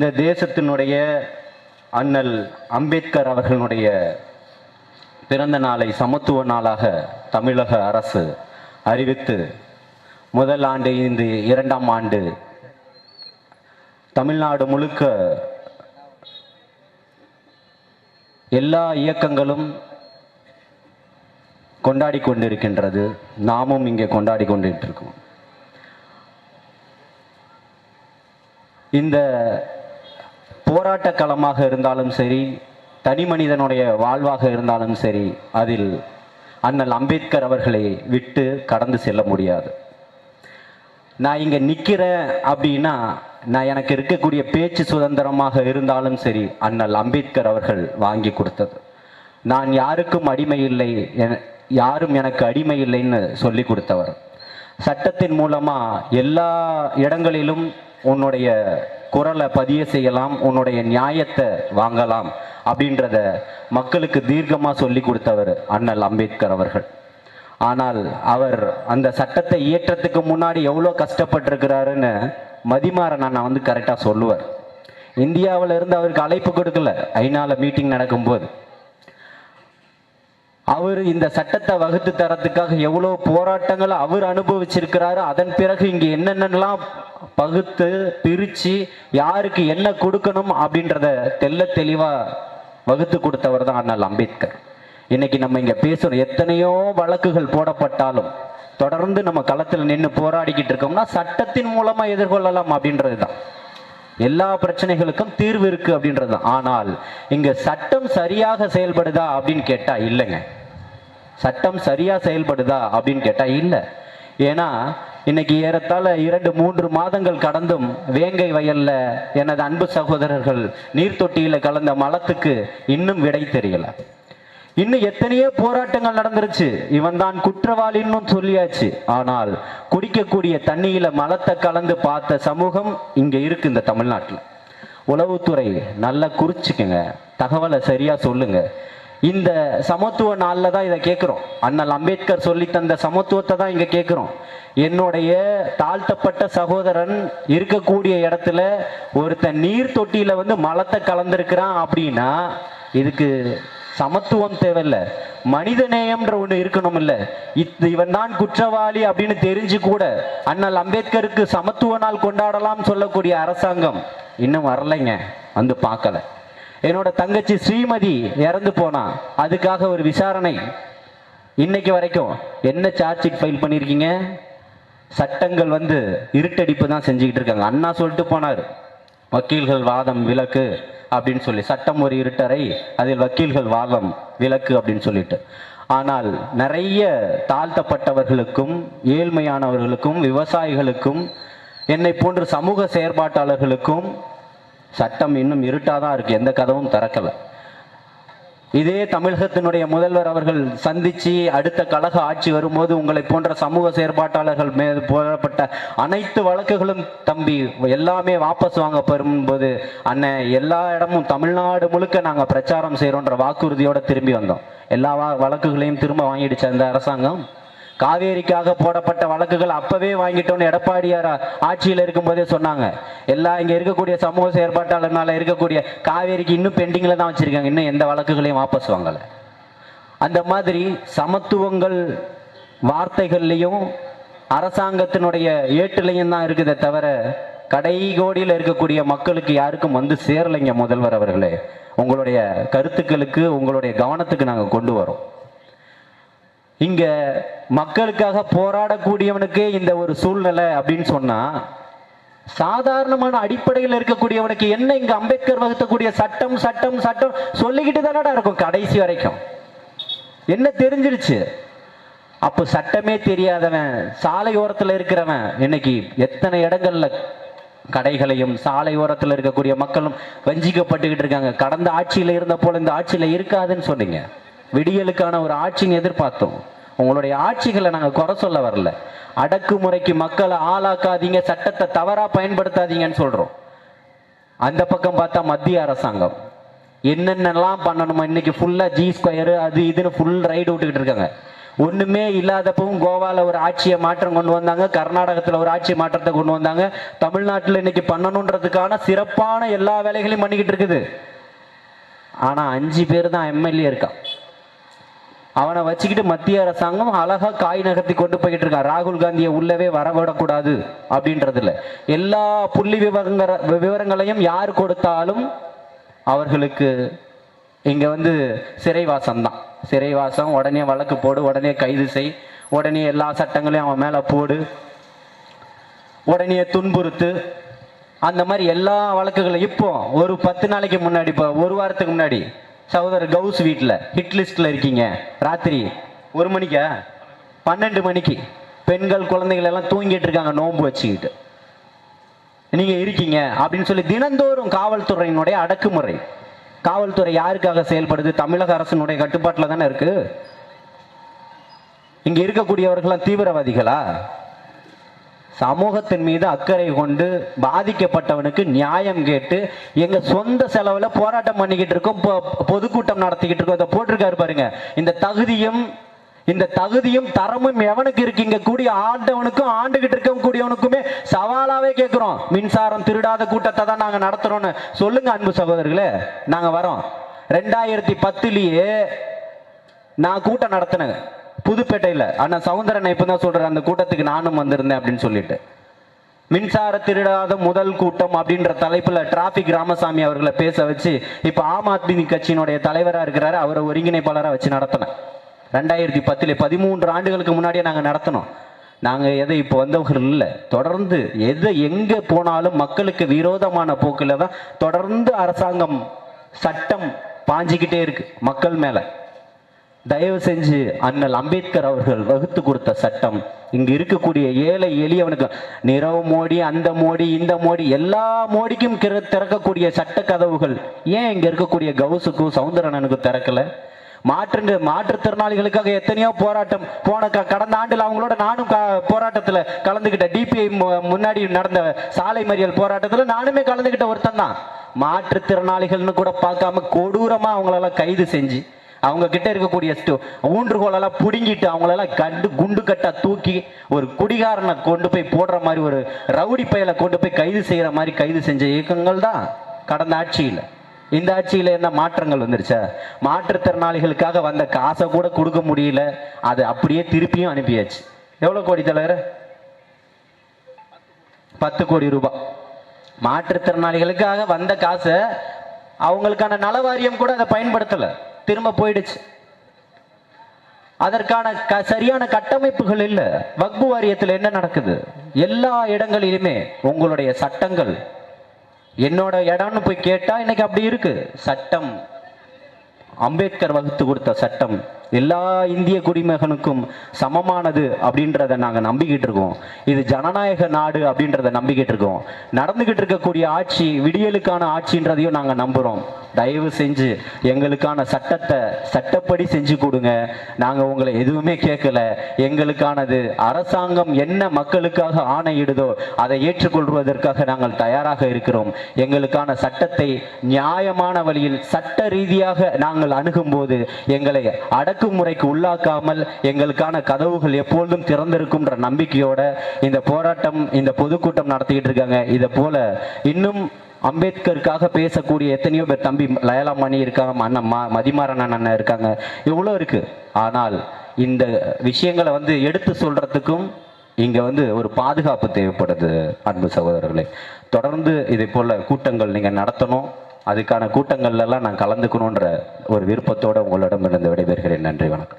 இந்த தேசத்தினுடைய அண்ணல் அம்பேத்கர் அவர்களுடைய பிறந்த நாளை சமத்துவ நாளாக தமிழக அரசு அறிவித்து முதல் ஆண்டு இந்த இரண்டாம் ஆண்டு தமிழ்நாடு முழுக்க எல்லா இயக்கங்களும் கொண்டாடி கொண்டிருக்கின்றது. நாமும் இங்கே கொண்டாடி கொண்டிருக்கோம் இந்த போராட்ட களமாக இருந்தாலும் சரி தனி மனிதனுடைய வாழ்வாக இருந்தாலும் சரி அதில் அண்ணல் அம்பேத்கர் அவர்களை விட்டு கடந்து செல்ல முடியாது. நான் இங்கே நிற்கிறேன் அப்படின்னா நான் எனக்கு இருக்கக்கூடிய பேச்சு சுதந்திரமாக இருந்தாலும் சரி அண்ணல் அம்பேத்கர் அவர்கள் வாங்கி கொடுத்தது. நான் யாருக்கும் அடிமை இல்லை என- யாரும் எனக்கு அடிமை இல்லைன்னு சொல்லி கொடுத்தவர். சட்டத்தின் மூலமாக எல்லா இடங்களிலும் உன்னுடைய குரலை பதிய செய்யலாம் உன்னுடைய நியாயத்தை வாங்கலாம் அப்படின்றத மக்களுக்கு தீர்க்கமாக சொல்லி கொடுத்தவர் அண்ணல் அம்பேத்கர் அவர்கள். ஆனால் அவர் அந்த சட்டத்தை இயற்றத்துக்கு முன்னாடி எவ்வளோ கஷ்டப்பட்டிருக்கிறாருன்னு மதிமாறன் அண்ணா வந்து கரெக்டாக சொல்லுவார். இந்தியாவில் இருந்து அவருக்கு அழைப்பு கொடுக்கல. ஐநாவில் மீட்டிங் நடக்கும்போது. அவர் இந்த சட்டத்தை வகுத்து தரத்துக்காக எவ்வளோ போராட்டங்களை அவர் அனுபவிச்சிருக்கிறாரு அதன் பிறகு இங்கே என்னென்னலாம் பகுத்து பிரித்து யாருக்கு என்ன கொடுக்கணும் அப்படின்றத தெள்ள தெளிவாக வகுத்து கொடுத்தவர் தான் அண்ணல் அம்பேத்கர். இன்னைக்கு நம்ம இங்கே பேசுகிற எத்தனையோ வழக்குகள் போடப்பட்டாலும் தொடர்ந்து நம்ம களத்தில் நின்று போராடிக்கிட்டு இருக்கோம்னா சட்டத்தின் மூலமாக எதிர்கொள்ளலாம் அப்படின்றது தான். எல்லா பிரச்சனைகளுக்கும் தீர்வு இருக்கு அப்படின்றது தான். ஆனால் இங்க சட்டம் சரியாக செயல்படுதா அப்படின்னு கேட்டா இல்லைங்க. சட்டம் சரியா செயல்படுதா அப்படின்னு கேட்டா இல்ல. ஏன்னா இன்னைக்கு ஏறத்தாழ இரண்டு மூன்று மாதங்கள் கடந்தும் வேங்கை வயல்ல எனது அன்பு சகோதரர்கள் நீர்த்தொட்டியில கலந்த மலத்துக்கு இன்னும் விடை தெரியல. இன்னும் எத்தனையோ போராட்டங்கள் நடந்துருச்சு. இவன் தான் குற்றவாளின்னு சொல்லியாச்சு. ஆனால் குடிக்கக்கூடிய தண்ணியில மலத்தை கலந்து பார்த்த சமூகம் இங்க இருக்கு இந்த தமிழ்நாட்டில். உளவுத்துறை நல்லா குறிச்சுக்குங்க. தகவலை சரியா சொல்லுங்க. இந்த சமத்துவ நாளில் தான் இதை கேட்குறோம் அண்ணல் அம்பேத்கர் சொல்லி தந்த சமத்துவத்தை தான் இங்கே கேட்குறோம் என்னுடைய தாழ்த்தப்பட்ட சகோதரன் இருக்கக்கூடிய இடத்துல ஒருத்தன் நீர் தொட்டியில் வந்து மலத்தை கலந்துருக்கிறான் அப்படின்னா இதுக்கு சமத்துவம் தேவையில்ல. மனிதநேயம்ன்ற ஒன்று இருக்கணும் இல்ல இவன் தான் குற்றவாளி அப்படின்னு தெரிஞ்சு கூட அண்ணல் அம்பேத்கருக்கு சமத்துவ நாள் கொண்டாடலாம் சொல்லக்கூடிய அரசாங்கம் இன்னும் வரலைங்க. வந்து பார்க்கல. என்னோட தங்கச்சி ஸ்ரீமதி இறந்து போனா அதுக்காக ஒரு விசாரணை. இன்னைக்கு வரைக்கும் என்ன சார்ஜ் ஷீட் ஃபைல் பண்ணியிருக்கீங்க சட்டங்கள் வந்து இருட்டடிப்பு தான் செஞ்சுக்கிட்டு இருக்காங்க. அண்ணா சொல்லிட்டு போனார். வக்கீல்கள் வாதம் விலக்கு அப்படின்னு சொல்லி. சட்டம் ஒரு இருட்டறை அதில் வக்கீல்கள் வாதம் விலக்கு அப்படின்னு சொல்லிட்டு. ஆனால் நிறைய தாழ்த்தப்பட்டவர்களுக்கும் ஏழ்மையானவர்களுக்கும் விவசாயிகளுக்கும் என்னை போன்ற சமூக செயற்பாட்டாளர்களுக்கும் சட்டம் இன்னும் இருட்டாக தான் இருக்குது எந்த கதவும் திறக்கல. இதே தமிழகத்தினுடைய முதல்வர் அவர்கள் சந்திச்சு அடுத்த கழக ஆட்சி வரும்போது உங்களை போன்ற சமூக செயற்பாட்டாளர்கள் மீது போடப்பட்ட அனைத்து வழக்குகளும் தம்பி எல்லாமே வாபஸ் வாங்க பெறும்போது அண்ணன் எல்லா இடமும் தமிழ்நாடு முழுக்க நாங்கள் பிரச்சாரம் செய்கிறோன்ற வாக்குறுதியோட திரும்பி வந்தோம். எல்லா வா- வழக்குகளையும் திரும்ப வாங்கிடுச்சு அந்த அரசாங்கம். காவேரிக்காக போடப்பட்ட வழக்குகள் அப்பவே வாங்கிட்டோம்னு எடப்பாடியார் ஆட்சியில் இருக்கும்போதே சொன்னாங்க. எல்லா இங்கே இருக்கக்கூடிய சமூக செயற்பாட்டாளர்னால இருக்கக்கூடிய காவேரிக்கு இன்னும் பெண்டிங்கில் தான் வச்சுருக்காங்க. இன்னும் எந்த வழக்குகளையும் வாபஸ் வாங்கலை. அந்த மாதிரி சமத்துவங்கள் வார்த்தைகள்லையும் அரசாங்கத்தினுடைய ஏட்டுலையும் தான் இருக்குதே தவிர கடை கோடியில் இருக்கக்கூடிய மக்களுக்கு யாருக்கும் வந்து சேரலைங்க முதல்வர் அவர்களே. உங்களுடைய கருத்துக்களுக்கு உங்களுடைய கவனத்துக்கு நாங்கள் கொண்டு வரோம். இங்க மக்களுக்காக போராடக்கூடியவனுக்கே இந்த ஒரு சூழ்நிலை அப்படின்னு சொன்னா சாதாரணமான அடிப்படையில் இருக்கக்கூடியவனுக்கு என்ன இங்க அம்பேத்கர் வகுத்தக்கூடிய சட்டம் சட்டம் சட்டம் சொல்லிக்கிட்டு தானடா இருக்கும் கடைசி வரைக்கும். என்ன தெரிஞ்சிருச்சு? அப்போ சட்டமே தெரியாதவன் சாலை ஓரத்தில் இருக்கிறவன் இன்னைக்கு எத்தனை இடங்கள்ல கடைகளையும் சாலை ஓரத்தில் இருக்கக்கூடிய மக்களும் வஞ்சிக்கப்பட்டுக்கிட்டு இருக்காங்க. கடந்த ஆட்சியில் இருந்த போல இந்த ஆட்சியில் இருக்காதுன்னு சொன்னீங்க. விடியலுக்கான ஒரு ஆட்சின்னு எதிர்பார்த்தோம். உங்களுடைய ஆட்சிகளை நாங்கள் குறை சொல்ல வரல. அடக்குமுறைக்கு மக்களை ஆளாக்காதீங்க சட்டத்தை தவறாக பயன்படுத்தாதீங்கன்னு சொல்கிறோம் அந்த பக்கம் பார்த்தா மத்திய அரசாங்கம். என்னென்னலாம் பண்ணணுமோ இன்னைக்கு ஃபுல்லாக ஜி ஸ்கொயரு அது இதுன்னு ஃபுல் ரைடு விட்டுக்கிட்டு இருக்காங்க. ஒன்றுமே இல்லாதப்பவும் கோவாவில் ஒரு ஆட்சியை மாற்றம் கொண்டு வந்தாங்க கர்நாடகத்தில் ஒரு ஆட்சி மாற்றத்தை கொண்டு வந்தாங்க. தமிழ்நாட்டில் இன்னைக்கு பண்ணணுன்றதுக்கான சிறப்பான எல்லா வேலைகளையும் பண்ணிக்கிட்டு இருக்குது. ஆனால் அஞ்சு பேர் தான் எம்எல்ஏ இருக்கான். அவனை வச்சுக்கிட்டு மத்திய அரசாங்கம் அழகா காய் நகர்த்தி கொண்டு போய்கிட்டு இருக்கான் ராகுல் காந்தியை உள்ளவே வரவிடக்கூடாது அப்படின்றதுல எல்லா புள்ளி விவரங்கிற விவரங்களையும் யார் கொடுத்தாலும் அவர்களுக்கு இங்க வந்து சிறைவாசம் தான். சிறைவாசம் உடனே வழக்கு போடு உடனே கைது செய் உடனே எல்லா சட்டங்களையும் அவன் மேல போடு உடனே துன்புறுத்து அந்த மாதிரி எல்லா வழக்குகளும் இப்போ ஒரு பத்து நாளைக்கு முன்னாடி இப்போ ஒரு வாரத்துக்கு முன்னாடி சகோதரர் கவுஸ் வீட்டில் ஹிட் லிஸ்ட்ல இருக்கீங்க. ராத்திரி ஒரு மணிக்கா? பன்னெண்டு மணிக்கு. பெண்கள் குழந்தைகள் எல்லாம் தூங்கிட்டு இருக்காங்க நோன்பு வச்சுக்கிட்டு. நீங்க இருக்கீங்க அப்படின்னு சொல்லி தினந்தோறும் காவல்துறையினுடைய அடக்குமுறை. காவல்துறை யாருக்காக செயல்படுது? தமிழக அரசினுடைய கட்டுப்பாட்டில் தானே இருக்கு? இங்க இருக்கக்கூடியவர்கள்லாம் தீவிரவாதிகளா? சமூகத்தின் மீது அக்கறை கொண்டு பாதிக்கப்பட்டவனுக்கு நியாயம் கேட்டு எங்க சொந்த செலவுல போராட்டம் பண்ணிக்கிட்டு இருக்கோம் பொதுக்கூட்டம் நடத்திக்கிட்டு இருக்கோம். இதை போட்டிருக்காரு பாருங்க. இந்த தகுதியும் இந்த தகுதியும் தரமும் எவனுக்கு இருக்கு? இங்க கூடிய ஆண்டவனுக்கும் ஆண்டுகிட்டு இருக்க கூடியவனுக்குமே சவாலாவே கேட்கிறோம். மின்சாரம் திருடாத கூட்டத்தை தான் நாங்க நடத்துறோம்னு. சொல்லுங்க அன்பு சகோதரர்களே நாங்க வரோம். ரெண்டாயிரத்தி பத்துலயே நான் கூட்டம் நடத்தினேன். புதுப்பேட்டையில். அண்ணா சவுந்தரன் இப்போ தான் சொல்கிறேன் அந்த கூட்டத்துக்கு நானும் வந்திருந்தேன் அப்படின்னு சொல்லிட்டு. மின்சார திருடாத முதல் கூட்டம் அப்படின்ற தலைப்பில் டிராபிக் ராமசாமி அவர்களை பேச வச்சு இப்போ ஆம் ஆத்மி கட்சியினுடைய தலைவராக இருக்கிறாரு அவரை ஒருங்கிணைப்பாளராக வச்சு நடத்தினேன். ரெண்டாயிரத்தி பத்தில் பதிமூன்று ஆண்டுகளுக்கு முன்னாடியே நாங்கள் நடத்தினோம். நாங்கள் எதை இப்போ வந்தவர்கள் இல்லை. தொடர்ந்து எதை எங்கே போனாலும் மக்களுக்கு விரோதமான போக்கில் தான் தொடர்ந்து அரசாங்கம் சட்டம் பாஞ்சிக்கிட்டே இருக்கு மக்கள் மேலே. தயவு செஞ்சு அண்ணல் அம்பேத்கர் அவர்கள் வகுத்து கொடுத்த சட்டம். இங்கு இருக்கக்கூடிய ஏழை எளியவனுக்கு நிறவு மோடி அந்த மோடி இந்த மோடி எல்லா மோடிக்கும் கிற- திறக்கக்கூடிய சட்ட கதவுகள். ஏன் இங்க இருக்கக்கூடிய கவுசுக்கும் சவுந்தரனனுக்கும் திறக்கல? மாற்றுங்க மாற்றுத்திறனாளிகளுக்காக எத்தனையோ போராட்டம் போன கடந்த ஆண்டில் அவங்களோட நானும் க- போராட்டத்துல கலந்துகிட்ட டிபிஐ முன்னாடி நடந்த சாலை மறியல் போராட்டத்தில் நானுமே கலந்துகிட்ட ஒருத்தன் தான். மாற்றுத்திறனாளிகள்னு கூட பார்க்காம கொடூரமா அவங்களெல்லாம் கைது செஞ்சு அவங்க கிட்ட இருக்கக்கூடிய ஸ்டோ ஊன்றுகோலெல்லாம் பிடுங்கிட்டு அவங்களெல்லாம் கண்டு குண்டு கட்டா தூக்கி ஒரு குடிகாரனை கொண்டு போய் போடுற மாதிரி ஒரு ரவுடி பயலை கொண்டு போய் கைது செய்கிற மாதிரி கைது செஞ்ச இயக்கங்கள் தான் கடந்த ஆட்சியில். இந்த ஆட்சியில் என்ன மாற்றங்கள் வந்துருச்சா? மாற்றுத்திறனாளிகளுக்காக வந்த காசை கூட கொடுக்க முடியல. அது அப்படியே திருப்பியும் அனுப்பியாச்சு. எவ்வளோ கோடி தலைவர்? பத்து கோடி ரூபாய் மாற்றுத்திறனாளிகளுக்காக வந்த காசை அவங்களுக்கான நல வாரியம் கூட அதை பயன்படுத்தலை. திரும்ப போயிடுச்சு. அதற்கான க சரியான கட்டமைப்புகள் இல்லை. வக்பு வாரியத்தில் என்ன நடக்குது? எல்லா இடங்களிலுமே உங்களுடைய சட்டங்கள். என்னோட இடம்னு போய் கேட்டா இன்னைக்கு அப்படி இருக்கு. சட்டம். அம்பேத்கர் வகுத்து கொடுத்த சட்டம். எல்லா இந்திய குடிமகனுக்கும் சமமானது அப்படின்றத நாங்கள் நம்பிக்கிட்டு இருக்கோம். இது ஜனநாயக நாடு அப்படின்றத நம்பிக்கிட்டு இருக்கோம். நடந்துகிட்டு இருக்கக்கூடிய ஆட்சி விடியலுக்கான ஆட்சின்றதையும் நாங்கள் நம்புகிறோம் தயவு செஞ்சு எங்களுக்கான சட்டத்தை சட்டப்படி செஞ்சு கொடுங்க. நாங்கள் உங்களை எதுவுமே கேட்கல. எங்களுக்கானது அரசாங்கம் என்ன மக்களுக்காக ஆணையிடுதோ அதை ஏற்றுக்கொள்வதற்காக நாங்கள் தயாராக இருக்கிறோம். எங்களுக்கான சட்டத்தை நியாயமான வழியில் சட்ட ரீதியாக நாங்கள் அணுகும்போது எங்களை அடக்குமுறைக்கு உள்ளாக்காமல் எங்களுக்கான கதவுகள் எப்பொழுதும் திறந்திருக்கும்ன்ற நம்பிக்கையோட இந்த போராட்டம் இந்த பொதுக்கூட்டம் நடத்திக்கிட்டு இருக்காங்க. இதை போல இன்னும் அம்பேத்கருக்காக பேசக்கூடிய எத்தனையோ பேர் தம்பி லயலாமணி இருக்காங்க அண்ணன் மா மதிமாறன் அண்ணன் இருக்காங்க. இவ்வளோ இருக்கு? ஆனால் இந்த விஷயங்களை வந்து எடுத்து சொல்றதுக்கும் இங்க வந்து ஒரு பாதுகாப்பு தேவைப்படுது அன்பு சகோதரர்களே. தொடர்ந்து இதை போல கூட்டங்கள் நீங்க நடத்தணும். அதுக்கான கூட்டங்கள்லாம் நான் கலந்துக்கணுன்ற ஒரு விருப்பத்தோட உங்களிடமிருந்து விடைபெறுகிறேன். நன்றி வணக்கம்.